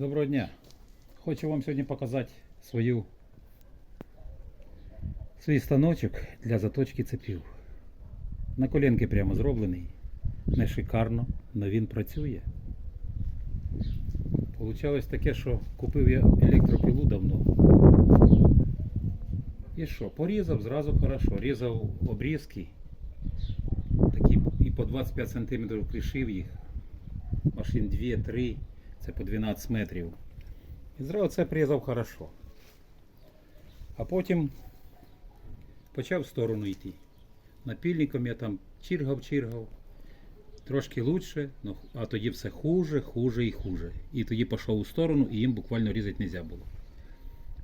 Доброго дня. Хочу вам сьогодні показати свою, свій станочок для заточки цепів. На коленки прямо зроблений. Не шикарно, але він працює. Получалось таке, що купив я електропілу давно. І що, порізав зразу хорошо. Різав обрізки. Такі і по 25 см пришив їх. Машин 2-3, це по 12 метрів. І зразу це призав хорошо. А потім почав в сторону йти. Напільником я там чиргав-чиргав. Трошки лучше, а тоді все хуже, хуже і хуже. І тоді пішов у сторону, і їм буквально різати не можна було.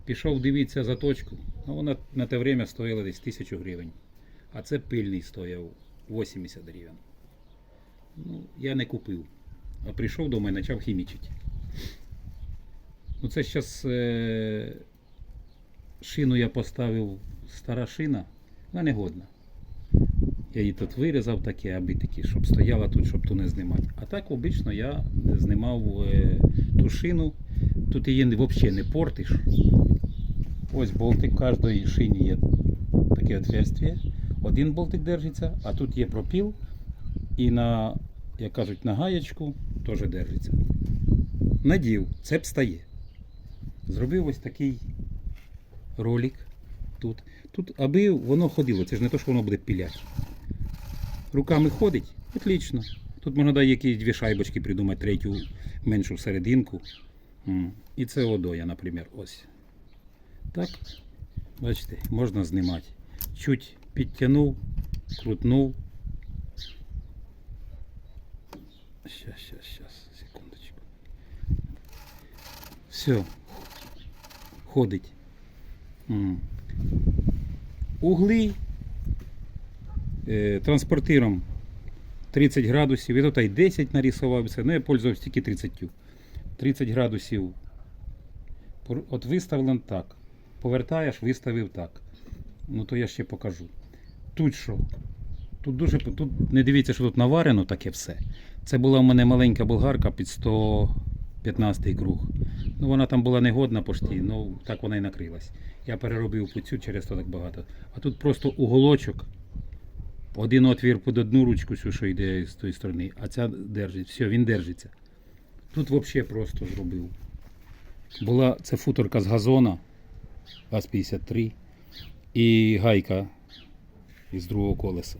Пішов дивитися заточку. Ну, вона на те время стоїла десь 1000 гривень. А це пильний стояв 80 гривень. Ну, я не купив. А прийшов до мене, почав хімічити. Ну, це зараз е, шину я поставив, стара шина, вона не годна. Я її тут вирізав таке, аби такі, щоб стояла тут, щоб ту не знімати. А так обично я знімав е, ту шину. Тут її взагалі не портиш. Ось болтик в кожній шині є таке отверстие. Один болтик держиться, а тут є пропіл. І на, як кажуть, на гаєчку теж держиться. Надів, цеп стає. Зробив ось такий ролик тут. Тут, аби воно ходило, це ж не то, що воно буде піляти. Руками ходить, отлично. Тут можна дати якісь дві шайбочки придумати, третю меншу серединку. І це водоя, наприклад, ось. Так, бачите, можна знімати. Чуть підтягнув, крутнув. Щас, щас, щас, секундочку. Все. Ходить. М. Угли е, транспортиром 30 градусів. І тут і 10 нарисувався. Ну, я пользувався тільки 30. 30 градусів. От виставлен так. Повертаєш, виставив так. Ну то я ще покажу. Тут що? Тут дуже тут не дивіться, що тут наварено таке все. Це була в мене маленька болгарка під 115 круг. Ну вона там була негодна пошті, ну так вона і накрилась. Я переробив по цю через то так багато. А тут просто уголочок. Один отвір під одну ручку, цю, що йде з тої сторони, а ця держить. Все, він держиться. Тут взагалі просто зробив. Була це футорка з газона ГАЗ-53 і гайка із другого колеса.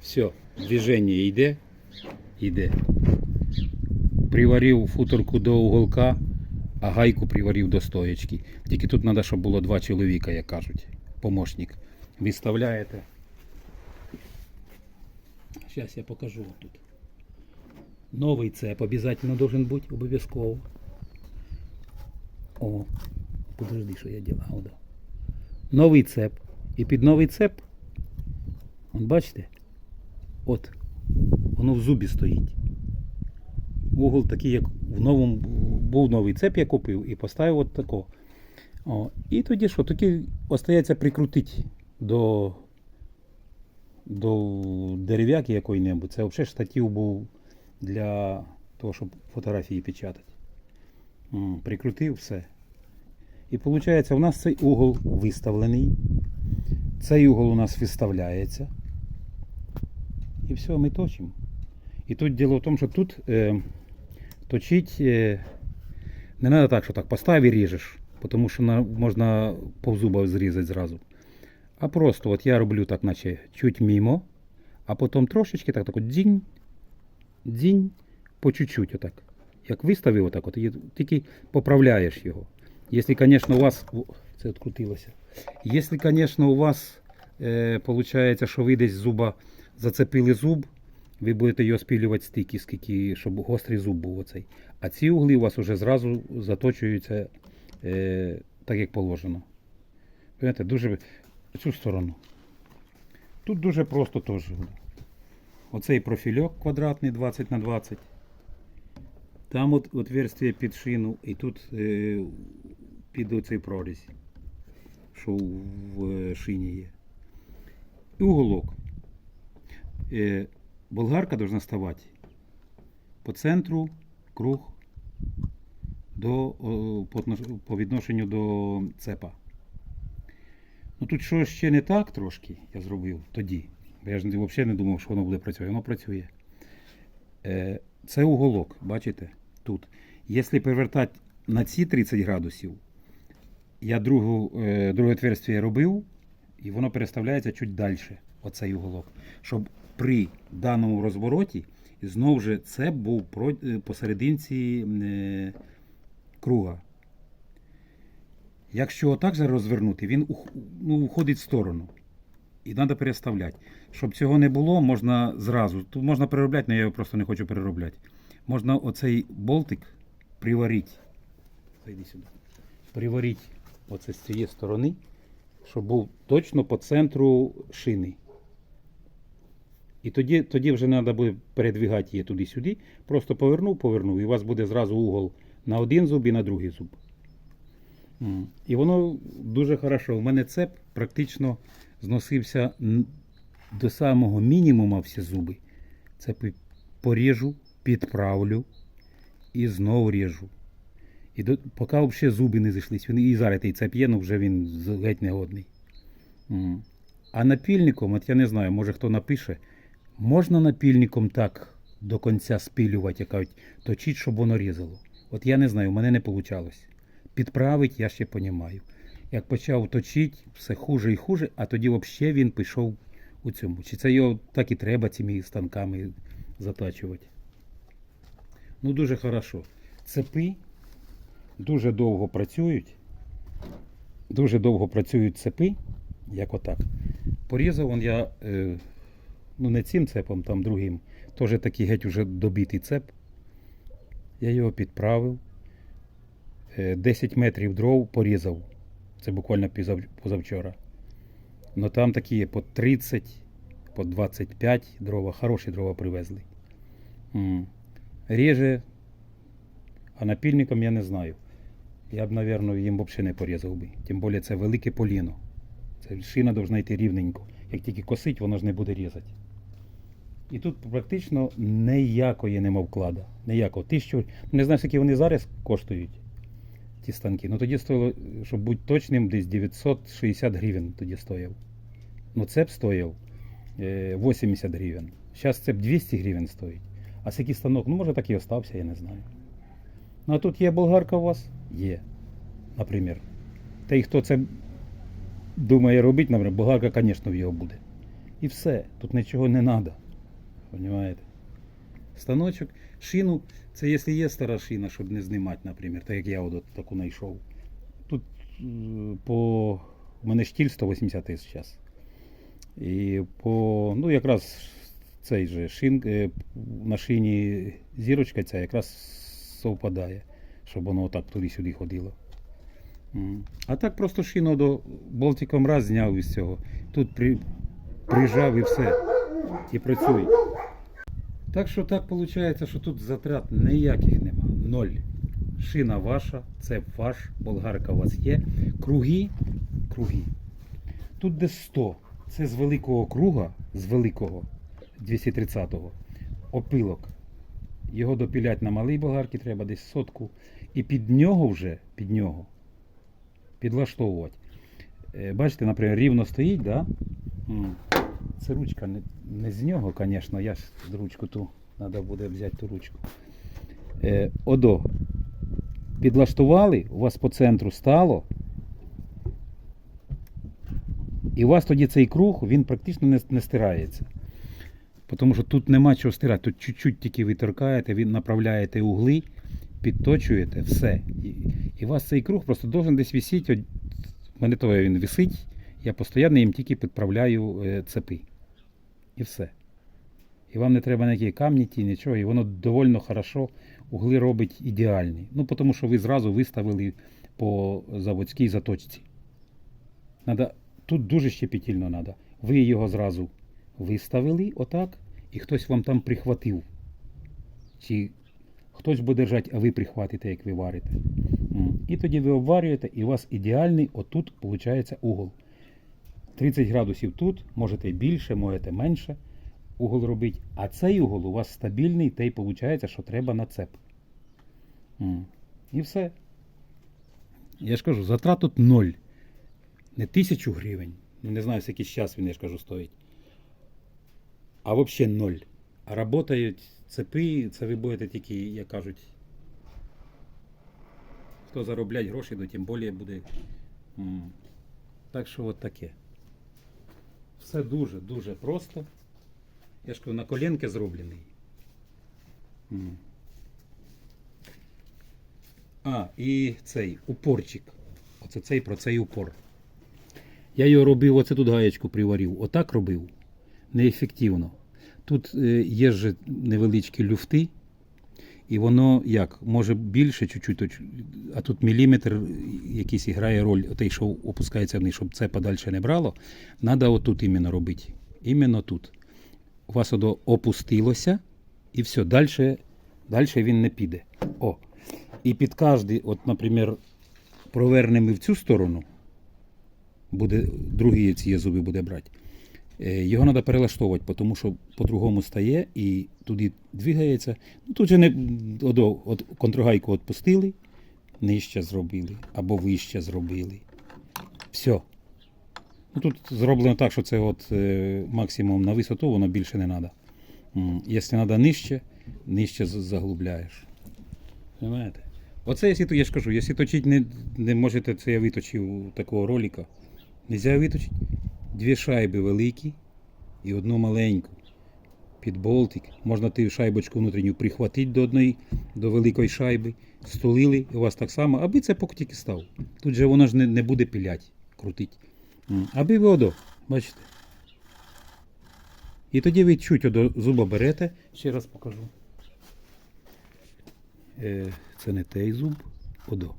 Все, движення йде, йде. Приварив футорку до уголка, а гайку приварив до стоячки. Тільки тут треба, щоб було два чоловіка, як кажуть, помощник. Виставляєте. Зараз я покажу тут. Новий цеп обов'язково должен бути, обов'язково. О, подожди, що я делаю. О, да. Новий цеп. І під новий цеп, он бачите, от, воно в зубі стоїть. Угол такий, як в новому був новий цеп, я купив і поставив от тако. О, і тоді що, тоді остається прикрутити до, до дерев'яки якої-небудь. Це взагалі штатив був для того, щоб фотографії печатати. Прикрутив все. І виходить, у нас цей угол виставлений. Цей угол у нас виставляється. І все, ми точимо. І тут діло в тому, що тут е, точить е, не треба так, що так постав і ріжеш, тому що на, можна повзуба зрізати зразу. А просто от я роблю так, наче чуть мімо, а потім трошечки так, так от дзінь, дзінь, по чуть-чуть отак. Як виставив отак, от, і тільки поправляєш його. Якщо, звісно, у вас. О, Це відкрутилося. Якщо, звісно, у вас е, виходить, що ви десь зуба зацепили зуб, ви будете його спілювати стільки, скільки, щоб гострий зуб був оцей. А ці угли у вас вже зразу заточуються е, так, як положено. Понимаєте, дуже цю сторону. Тут дуже просто теж. Оцей профільок квадратний 20 на 20. Там от отверстие під шину і тут е, під оцей прорізь, що в е, шині є. І уголок. Е, болгарка должна ставати по центру, круг. до, по, відношенню до цепа. Ну тут що ще не так трошки я зробив тоді. Бо я ж взагалі не думав, що воно буде працювати. Воно працює. Е, це уголок, бачите? Тут. Якщо перевертати на ці 30 градусів, я другу, е, друге отверстие робив, і воно переставляється чуть далі, оцей уголок. Щоб при даному розвороті знову ж це був е, посерединці е, круга. Якщо отак же розвернути, він ну, уходить в сторону. І треба переставляти. Щоб цього не було, можна зразу. Тут можна переробляти, але я його просто не хочу переробляти. Можна оцей болтик приварити. Зайди оце з цієї сторони, щоб був точно по центру шини. І тоді, тоді вже треба буде передвигати її туди-сюди. Просто повернув, повернув, і у вас буде зразу угол на один зуб і на другий зуб. І воно дуже хорошо. У мене цеп практично зносився до самого мінімуму всі зуби. Цепи поріжу, підправлю і знову ріжу. І до, поки взагалі зуби не зійшлись. Він і зараз той цеп є, ну вже він геть негодний. А напільником, от я не знаю, може хто напише, можна напільником так до кінця спілювати, як кажуть, точить, щоб воно різало. От я не знаю, у мене не вийшло. Підправить я ще понімаю. Як почав точити, все хуже і хуже, а тоді взагалі він пішов у цьому. Чи це його так і треба цими станками затачувати? Ну, дуже хорошо. Цепи дуже довго працюють. Дуже довго працюють цепи, як отак. Порізав он я, е, ну не цим цепом, там другим, теж такий геть уже добитий цеп. Я його підправив. Е, 10 метрів дров порізав. Це буквально позавчора. Ну там такі по 30, по 25 дрова, хороші дрова привезли. Реже, а напільником я не знаю. Я б, мабуть, їм взагалі не порізав би. Тим більше це велике поліно. Це шина повинна йти рівненько. Як тільки косить, воно ж не буде різати. І тут практично ніякої нема вклада. Ніякого. Тисячу, не знаю, скільки вони зараз коштують, ті станки. Ну тоді стоїло, щоб бути точним, десь 960 гривень тоді стояв. Ну цеп стояв е, 80 гривень. Зараз цеп 200 гривень стоїть. А скільки станок, ну може так і остався, я не знаю. Ну а тут є болгарка у вас? Є. Наприклад. Та й хто це думає робити, наприклад, болгарка, звісно, в його буде. І все. Тут нічого не треба. Понимаєте? Станочок, шину, це якщо є стара шина, щоб не знімати, наприклад, так як я от таку знайшов. Тут е, по. У мене штіль 180 тисяч зараз. І по. Ну, якраз цей же шин, е, на шині зірочка ця якраз совпадає, щоб воно отак туди-сюди ходило. А так просто шину до болтиком раз зняв із цього. Тут при, прижав і все. І працює. Так що так виходить, що тут затрат ніяких нема. Ноль. Шина ваша, цеп ваш, болгарка у вас є. Круги, круги. Тут десь 100. Це з великого круга, з великого 230-го. Опилок. Його допілять на малій болгарці треба десь сотку. І під нього вже, під нього, підлаштовувати. Е, Бачите, наприклад, рівно стоїть, да? Це ручка не, не з нього, звісно, я ж ручку ту, треба буде взяти ту ручку. Е, одо. Підлаштували, у вас по центру стало. І у вас тоді цей круг, він практично не, не стирається. Тому що тут нема чого стирати. Тут чуть-чуть тільки ви торкаєте, ви направляєте угли, підточуєте, все. І, і у вас цей круг просто должен десь висіти. В мене то він висить, я постійно їм тільки підправляю е, цепи. І все. І вам не треба ніякі камні, ті, нічого, і воно довольно хорошо угли робить ідеальні. Ну, тому що ви зразу виставили по заводській заточці. Надо, тут дуже щепетільно треба. Ви його зразу виставили отак, і хтось вам там прихватив. Чи хтось буде держати, а ви прихватите, як ви варите. І тоді ви обварюєте, і у вас ідеальний отут виходить угол. 30 градусів тут, можете більше, можете менше угол робити. А цей угол у вас стабільний, та й виходить, що треба на цеп. І все. Я ж кажу, затрат тут ноль. Не тисячу гривень. Ну не знаю, скільки час він, я ж кажу, стоїть. А взагалі ноль. А работають цепи, це ви будете тільки, як кажуть. Хто заробляє гроші, то тим більше буде. Так що от таке. Все дуже, дуже просто. Я ж кажу, на коленки зроблений. А, і цей упорчик. Оце цей про цей упор. Я його робив, оце тут гаєчку приварив. Отак робив. Неефективно. Тут е, є ж невеличкі люфти, і воно як, може більше чуть-чуть, а тут міліметр якийсь грає роль, той, що опускається вниз, щоб це подальше не брало. Треба отут іменно робити. Іменно тут. У вас воно опустилося, і все, далі, далі він не піде. О. І під кожний, от, наприклад, провернемо в цю сторону, буде, другі ці зуби буде брати. Е, Його треба перелаштовувати, тому що по-другому стає і туди двигається. Ну, тут же не одо, от контргайку відпустили, нижче зробили або вище зробили. Все. Ну, тут зроблено так, що це от, е, максимум на висоту, воно більше не треба. Якщо треба нижче, нижче заглубляєш. Понимаєте? Оце, якщо я ж кажу, якщо точити не, не можете, це я виточив такого ролика. Нельзя виточити. Дві шайби великі і одну маленьку. Під болтик. Можна ти шайбочку внутрішню прихватити до одної, до великої шайби. Стулили, і у вас так само, аби це тільки став. Тут же воно ж не, не буде пілять, крутить. Аби ви одо, бачите. І тоді ви чуть одо зуба берете, ще раз покажу. Е, це не той зуб, одо.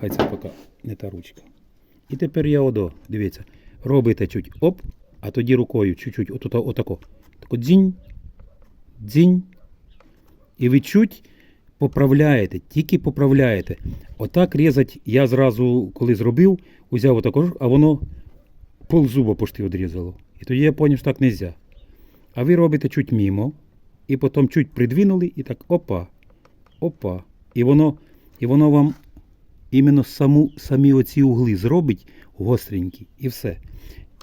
Хай це поки не та ручка. І тепер я одо, дивіться, робите чуть оп, а тоді рукою чуть-чуть отут, отако. Тако дзінь, дзінь. І ви чуть поправляєте, тільки поправляєте. Отак різати я зразу, коли зробив, узяв отако, а воно пол зуба пошти відрізало. І тоді я зрозумів, що так не можна. А ви робите чуть мімо, і потім чуть придвинули, і так опа, опа. І воно, і воно вам іменно саму, самі оці угли зробить гостренькі і все.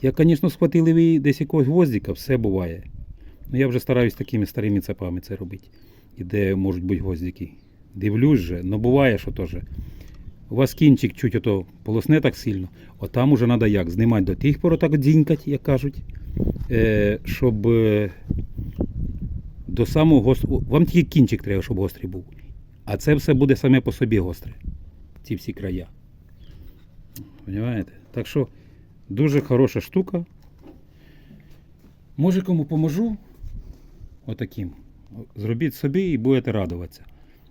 Я, звісно, схватили ви десь якогось гвоздика, все буває. Ну я вже стараюсь такими старими цепами це робити. І де можуть бути гвоздики. Дивлюсь же, ну буває, що теж. У вас кінчик чуть ото полосне так сильно, от там уже треба як? Знімати до тих пор отак дзінькать, як кажуть. Е, щоб е, до самого гострого. Вам тільки кінчик треба, щоб гострий був. А це все буде саме по собі гостре. Ці всі края. Понимаєте? Так що дуже хороша штука. Може кому поможу. Отаким. Зробіть собі і будете радуватися.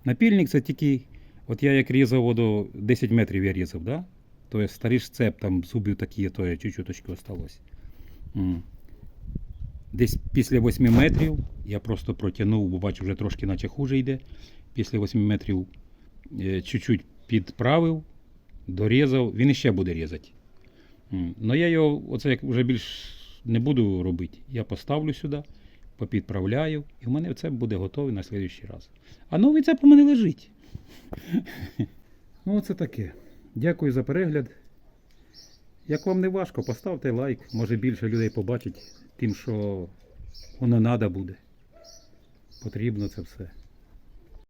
Напільник це тільки. От я як різав воду 10 метрів я різав, да? то є старий ж цеп, там зубів такі, то чуть-чуточки осталось. Десь після 8 метрів я просто протягнув, бо бачу, вже трошки наче хуже йде. Після 8 метрів е, чуть-чуть підправив, дорізав, він іще буде різати. Ну я його, оце як вже більш не буду робити. Я поставлю сюди, попідправляю, і в мене це буде готовий на слідуючий раз. А новий цеп у мене лежить. Ну, оце таке. Дякую за перегляд. Як вам не важко, поставте лайк. Може більше людей побачить тим, що воно треба буде. Потрібно це все.